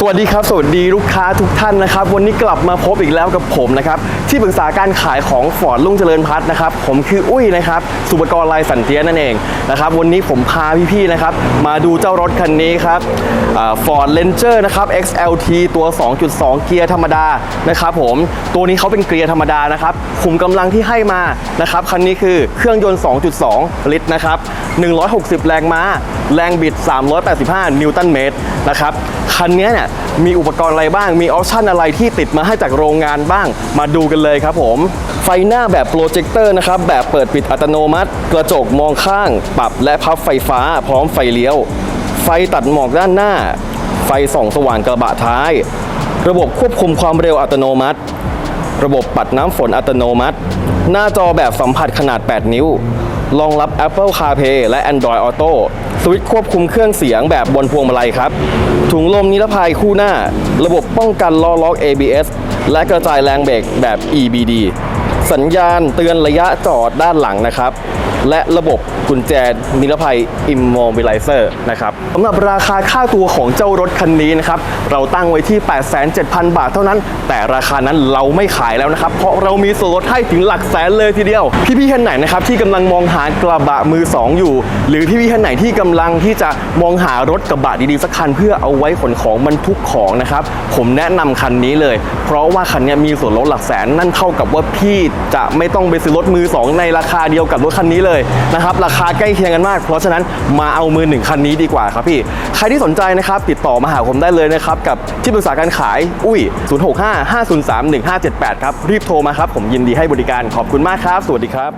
สวัสดีครับ สวัสดีลูกค้าทุกท่านนะครับ วันนี้กลับมาพบอีกแล้วกับผมนะครับ ที่ปรึกษาการขายของฟอร์ดลุ่งเจริญพัฒน์นะครับ ผมคืออุ้ยนะครับ สุปกรณ์ลายสันเทียนั่นเองนะครับ วันนี้ผมพาพี่ๆนะครับ มาดูเจ้ารถคันนี้ครับฟอร์ดเลนเจอร์นะครับ XLT ตัว 2.2 เกียร์ธรรมดานะครับผมตัวนี้เขาเป็นเกียร์ธรรมดานะครับขุมกำลังที่ให้มานะครับคันนี้คือเครื่องยนต์ 2.2 ลิตรนะครับ 160 แรงม้า แรงบิด 385 นิวตันเมตรนะครับ คันนี้เนี่ยมีอุปกรณ์อะไรบ้าง มีออปชั่นอะไรที่ติดมาให้จากโรงงานบ้าง มาดูกันเลยครับผม ไฟหน้าแบบโปรเจคเตอร์นะครับ แบบเปิดปิดอัตโนมัติ กระจกมองข้าง ปรับและพับไฟฟ้า พร้อมไฟเลี้ยว ไฟตัดหมอกด้านหน้า ไฟส่องสว่างกระบะท้าย ระบบควบคุมความเร็วอัตโนมัติ ระบบปัดน้ำฝนอัตโนมัติ หน้าจอแบบสัมผัสขนาด 8 นิ้ว รองรับ Apple CarPlay และ Android Auto สวิตช์ควบคุมเครื่องเสียงแบบบนพวงมาลัยครับ ถุงลมนิรภัยคู่หน้า ระบบป้องกันล้อล็อก ABS และกระจายแรงเบรกแบบ EBD สัญญาณเตือนระยะจอดด้านหลังนะครับ และระบบกุญแจนิรภัย Immobilizer นะครับสำหรับราคาค่าตัวของเจ้ารถคันนี้นะครับ เราตั้งไว้ที่ 87,000 บาทเท่านั้น แต่ราคานั้นเราไม่ขายแล้วนะครับ เพราะเรามีส่วนลดให้ถึงหลักแสนเลยทีเดียว พี่ๆท่านไหนนะครับที่กำลังมองหากระบะมือ 2 อยู่ หรือพี่ๆท่านไหนที่กำลังที่จะมองหารถกระบะดีๆสักคันเพื่อเอาไว้ขนของบรรทุกของนะครับ ผมแนะนำคันนี้เลย เพราะว่าคันนี้มีส่วนลดหลักแสนนั่นเท่ากับว่าพี่จะไม่ต้องไปซื้อรถมือสองในราคาเดียวกับรถคันนี้เลยนะครับราคาใกล้เคียงกันมาก เพราะฉะนั้นมาเอามือหนึ่งคันนี้ดีกว่าครับพี่ ใครที่สนใจนะครับติดต่อมาหาผมได้เลยนะครับกับที่ปรึกษาการขายอุ้ย 065 503 1578 ครับ รีบโทรมาครับ ผมยินดีให้บริการขอบคุณมากครับ สวัสดีครับ